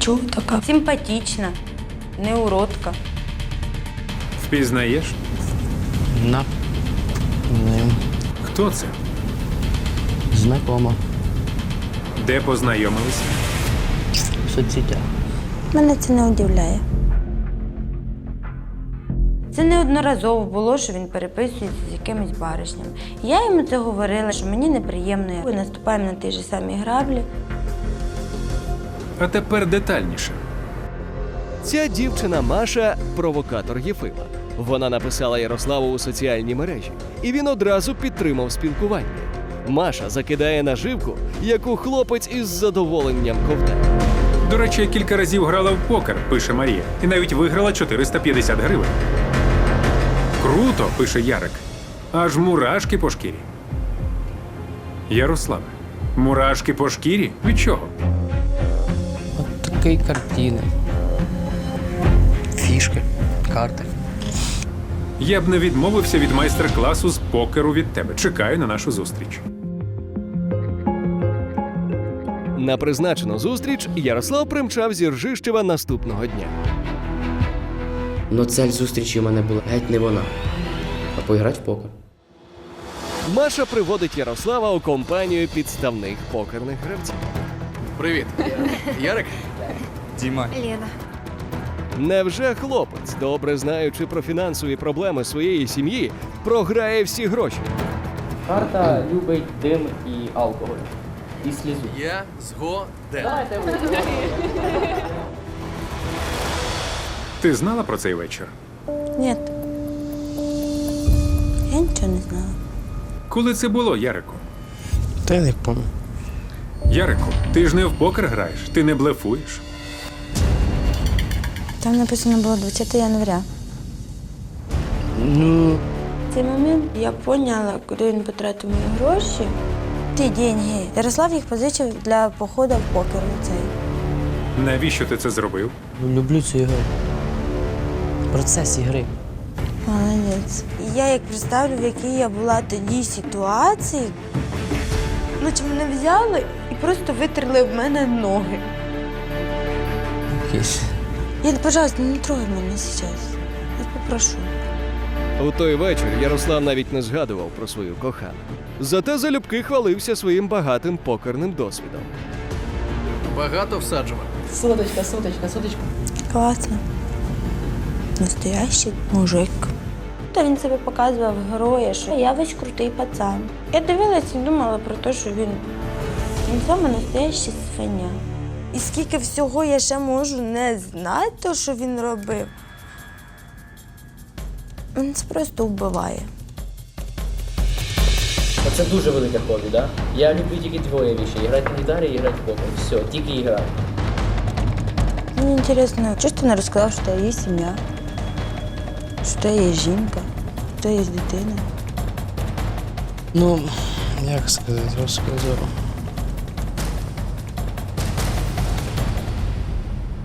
Нічого така. Симпатична, не уродка. Впізнаєш? На. Не. Хто це? Знакома. Де познайомилися? В соцсетях. Мене це не удивляє. Це неодноразово було, що він переписується з якимись баришнями. Я йому це говорила, що мені неприємно, як ми наступаємо на ті ж самі граблі. А тепер детальніше. Ця дівчина Маша провокатор Єфима. Вона написала Ярославу у соціальній мережі, і він одразу підтримав спілкування. Маша закидає наживку, яку хлопець із задоволенням ковтає. До речі, я кілька разів грала в покер, пише Марія, і навіть виграла 450 гривень. Круто, пише Ярик. Аж мурашки по шкірі. Ярославе, мурашки по шкірі? Від чого? Такої картини. Фішки, карти. Я б не відмовився від майстер-класу з покеру від тебе. Чекаю на нашу зустріч. На призначену зустріч Ярослав примчав зі Ржищева наступного дня. Но цель зустрічі у мене була геть не вона, а поіграти в покер. Маша приводить Ярослава у компанію підставних покерних гравців. Привіт. Ярик? Діма, Невже хлопець, добре знаючи про фінансові проблеми своєї сім'ї, програє всі гроші? Карта любить дим і алкоголь. І слізу. Я згоден. Ти знала про цей вечір? Ні. Я нічого не знала. Коли це було, Ярику? Та я не пам'ятаю. Ярику, ти ж не в покер граєш, ти не блефуєш. Там написано було 20 января. Ну, В цей момент я поняла, куди він потратив мої гроші. Ті деньги. Ярослав їх позичив для походу в покер. Цей. Навіщо ти це зробив? люблю цю ігру. Процес ігри. Молодець. І я як представлю, в якій я була тоді ситуації, наче мене взяли і просто витерли в мене ноги. Якийсь. Я, пожалуйста, не трогай мене зараз. Я попрошу. У той вечір Ярослав навіть не згадував про свою кохану. Зате залюбки хвалився своїм багатим покерним досвідом. Багато всаджував. Соточка, соточка, соточка. Класно. Настоящий мужик. Та він себе показував героя, що я весь крутий пацан. Я дивилась і думала про те, що він, він саме настоящий свиня. І скільки всього я ще можу не знати, то, що він робив. Він це просто вбиває. Це дуже велике хобі, да? Я люблю тільки двоє віші. Грати на гітарі і грати в покер. Все, тільки ігра. Мені цікаво, чого ж ти не розказав, що в тебе є сім'я, що в тебе є жінка, що в тебе є дитина. Ну, як сказати, розказав.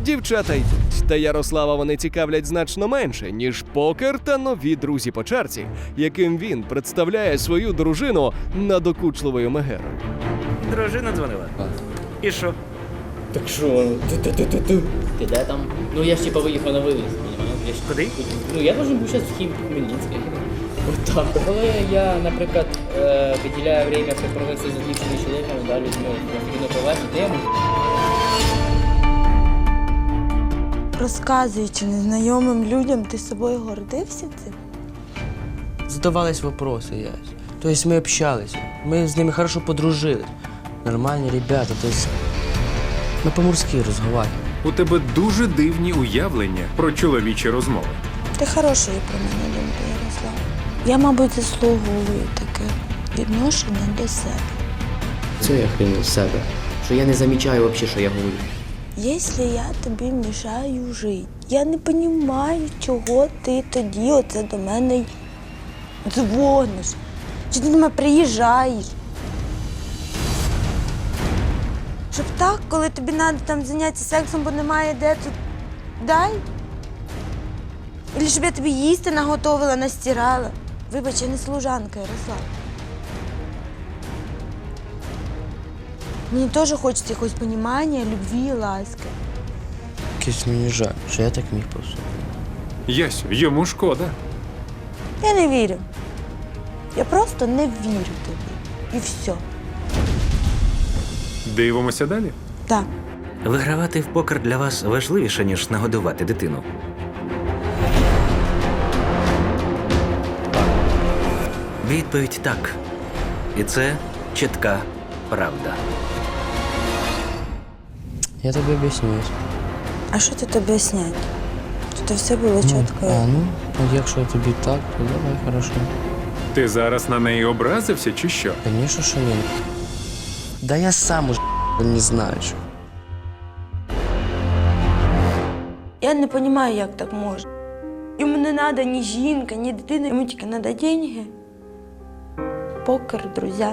Дівчата йдуть, та Ярослава вони цікавлять значно менше, ніж покер та нові друзі по чарці, яким він представляє свою дружину надокучливою мегерою. Дружина дзвонила. І що? Так що, ти-ти-ти-ти-ти. Ти де там? Ну я ж типа виїхав на понімаєш? Я ж- Куди? Ну я должен був зараз в Хім Хмельницький. Отак. Коли я, наприклад, е, виділяю время провести з дівчиною чоловіком, да, людьми, кінопроваді тему. Розказуючи незнайомим людям, ти собою гордився цим? Задавались вопросы, я. То есть мы общались, мы с ними хорошо подружились. Нормальные ребята, то есть мы по-мужски разговариваем. У тебе дуже дивні уявлення про чоловічі розмови. Ти хорошої про мене думки, Ярослав. Я, мабуть, заслуговую таке відношення до себе. Це я хрінув з себе. Що я не замічаю взагалі, що я говорю. Якщо я тобі мішаю жити, я не розумію, чого ти тоді оце до мене дзвониш. Чи ти до мене приїжджаєш? Щоб так, коли тобі треба там зайнятися сексом, бо немає де тут дай? Або щоб я тобі їсти наготовила, настирала. Вибач, я не служанка, Ярослав. Мені теж хочеться якогось понімання, любві і ласки. якось мені жаль, що я так міг поступити. Ясю, йому шкода. Я не вірю. Я просто не вірю тобі. І все. Дивимося далі. Так. Вигравати в покер для вас важливіше, ніж нагодувати дитину. Відповідь так. І це чітка правда. Я тобі об'яснююсь. А що тут об'ясняти? Тут все було Ну, чітко. а, ну, от якщо тобі так, то давай, хорошо. Ти зараз на неї образився чи що? Конечно, що ні. Да я сам уже не знаю. Що. Я не розумію, як так можна. Йому не треба ні жінка, ні дитина, йому тільки треба деньги. Покер, друзі.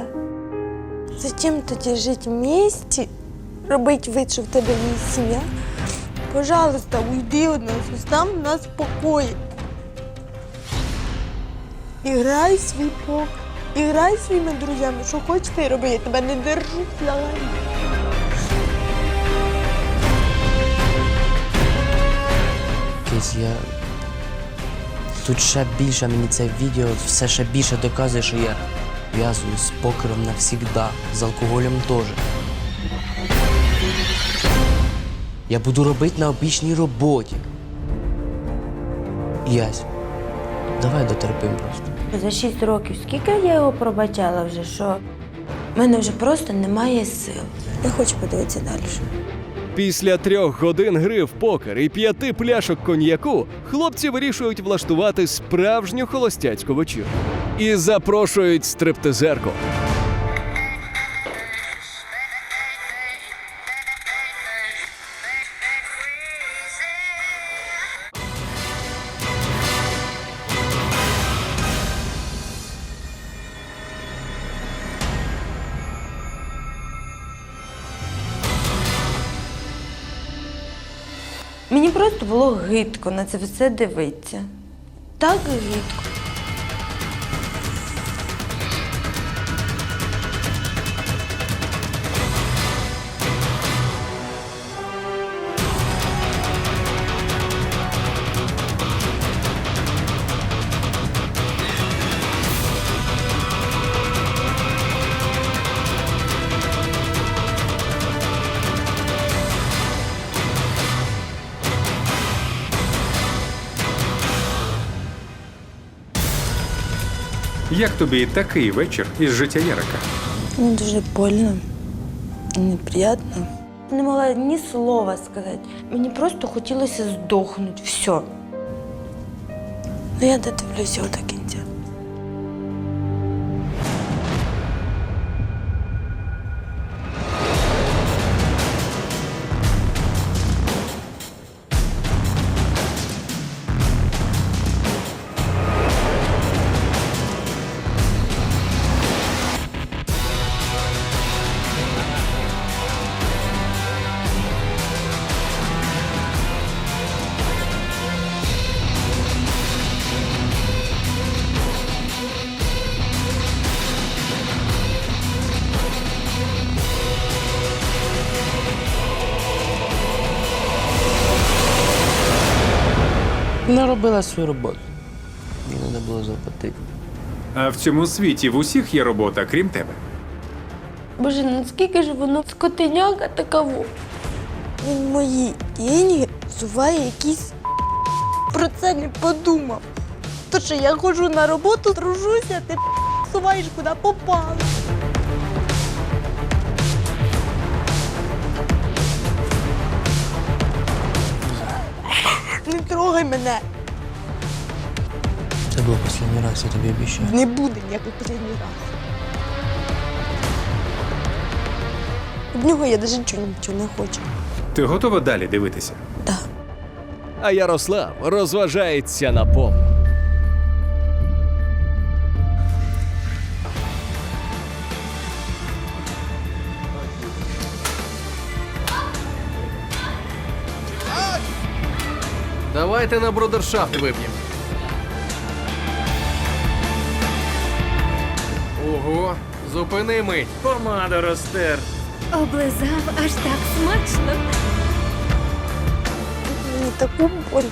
Зачем тоді жити вместе, Робити вид, що в тебе є сім'я? Пожалуйста, уйди від нас, остав нас в покої. Іграй свій покер, іграй своїми друзями, що хочете роби, я тебе не держу взагалі. Якийсь я. Тут ще більше мені це відео все ще більше доказує, що я в'язую з покером навсігда, з алкоголем теж. Я буду робити на обічній роботі. Ясь, давай дотерпим просто. За шість років скільки я його пробачала вже, що в мене вже просто немає сил. Я хочу подивитися далі. Після трьох годин гри в покер і п'яти пляшок коньяку хлопці вирішують влаштувати справжню холостяцьку вечірку. І запрошують стриптизерку. Гидко на це все дивиться. Так гидко. Як тобі такий вечір із життя Ярика? Мені дуже больно, і неприємно. Не могла ні слова сказати. Мені просто хотілося здохнути. Все. Ну я додивлюся до кінця. Не робила свою роботу. Мені треба було заплатити. А в цьому світі в усіх є робота, крім тебе. Боже, наскільки ж воно скотиняка такаво. Він мої деньги зуває якийсь про це не подумав. То що я ходжу на роботу, тружуся, ти суваєш куди попало. Не трогай мене. Це був останній раз, я тобі обіцяю. Не буде ніякий останній раз. Від нього я навіть нічого, нічого не хочу. Ти готова далі дивитися? Так. А Ярослав розважається на повну. Давайте на брудершафт вип'ємо. Ого, зупини мить. Помада ростер. Облизав аж так смачно. таку боль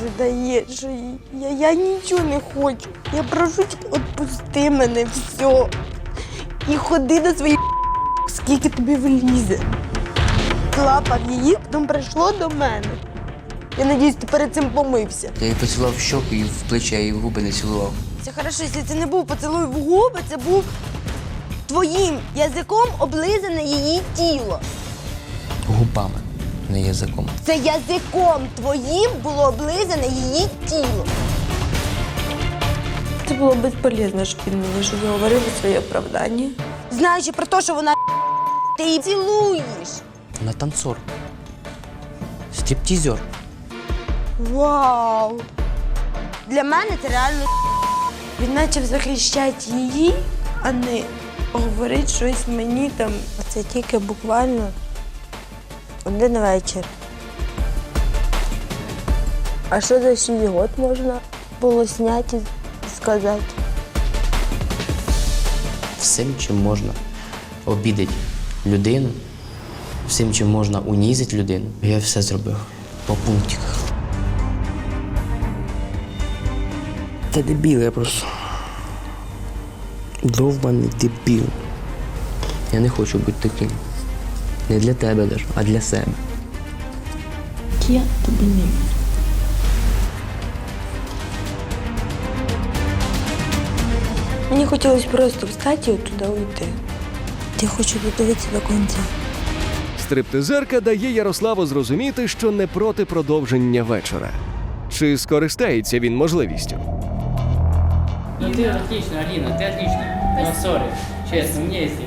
придає, що я, я нічого не хочу. Я прошу, відпусти мене все. І ходи на свої скільки тобі влізе. Клапав її, потім прийшло до мене. Я надіюсь, ти перед цим помився. Я її поцілував в щоку і в плече, і в губи не цілував. Це хорошо, якщо це не був поцілуй в губи, це був твоїм язиком облизане її тіло. Губами, не язиком. Це язиком твоїм було облизане її тіло. Це було безполезно, щоб він мені щось говорив своє оправдання. Знаючи про те, що вона ти її цілуєш. На танцор. Стриптізер. Вау! Для мене це реально він почав захищати її, а не говорить щось мені там. Це тільки буквально один вечір. А що за 6 год можна було зняти і сказати? Всім, чим можна обідати людину, всім, чим можна унізити людину. Я все зробив по пунктиках. Та дебіл, я просто. Довбаний дебіл. Я не хочу бути таким. Не для тебе даже, а для себе. Я тобі не Мені хотілося просто встати і оттуда уйти. Я хочу додивитися до кінця. Стриптизерка дає Ярославу зрозуміти, що не проти продовження вечора. Чи скористається він можливістю? Ну ты отлично, Алина, ты отлично. Ну, сори. Честно, мне если...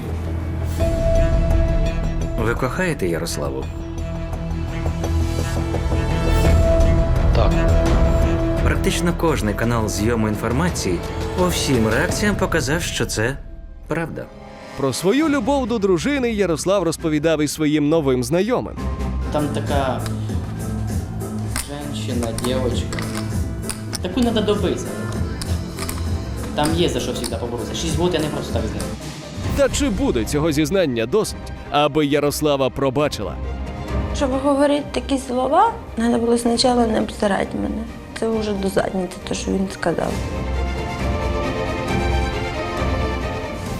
Ви кохаєте Ярославу? Так. Практично кожний канал зйому інформації по всім реакціям показав, що це правда. Про свою любов до дружини Ярослав розповідав і своїм новим знайомим. Там такая женщина, девочка. Такую надо добиться. Там є за що всегда поборотися. Шість год я не просто так з ним. Та чи буде цього зізнання досить, аби Ярослава пробачила? Щоб говорити такі слова, треба було спочатку не обсирати мене. Це вже до задниці, те, що він сказав.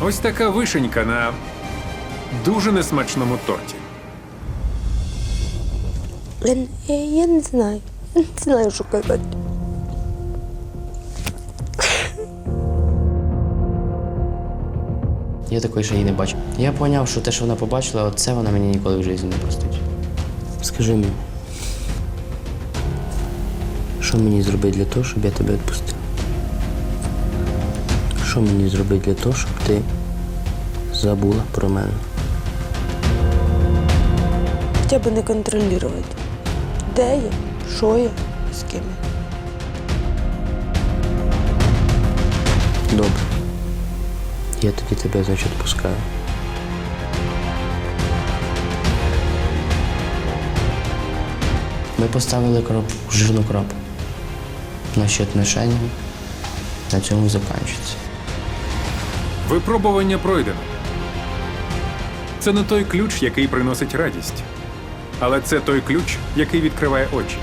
Ось така вишенька на дуже несмачному торті. Я, я, я не знаю. Не знаю, що казати. Я такої ще її не бачив. Я зрозумів, що те, що вона побачила, це вона мені ніколи в житті не простить. Скажи мені, що мені зробити для того, щоб я тебе відпустив? Що мені зробити для того, щоб ти забула про мене? Хоча б не контролювати. Де я, що я, з ким я. Добре. Я тоді тебе, значить, відпускаю. Ми поставили крапку, жирну крапку. Наші отношення на цьому закінчуються. Випробування пройдено. Це не той ключ, який приносить радість, але це той ключ, який відкриває очі.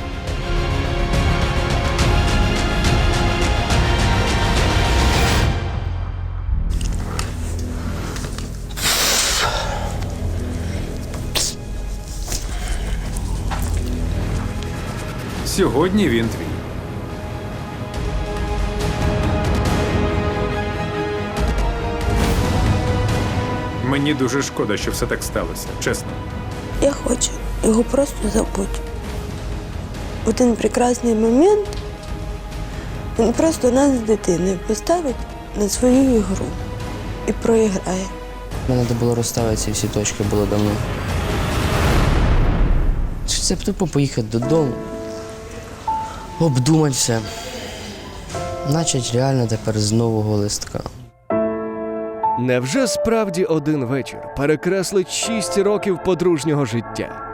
Сьогодні він твій. Мені дуже шкода, що все так сталося, чесно. Я хочу його просто забути. В один прекрасний момент він просто нас з дитиною поставить на свою ігру і проіграє. Мені треба було розставити ці всі точки було давно. Це б тупо поїхати додому, обдумати все. Начать реально тепер з нового листка. Невже справді один вечір перекреслить шість років подружнього життя?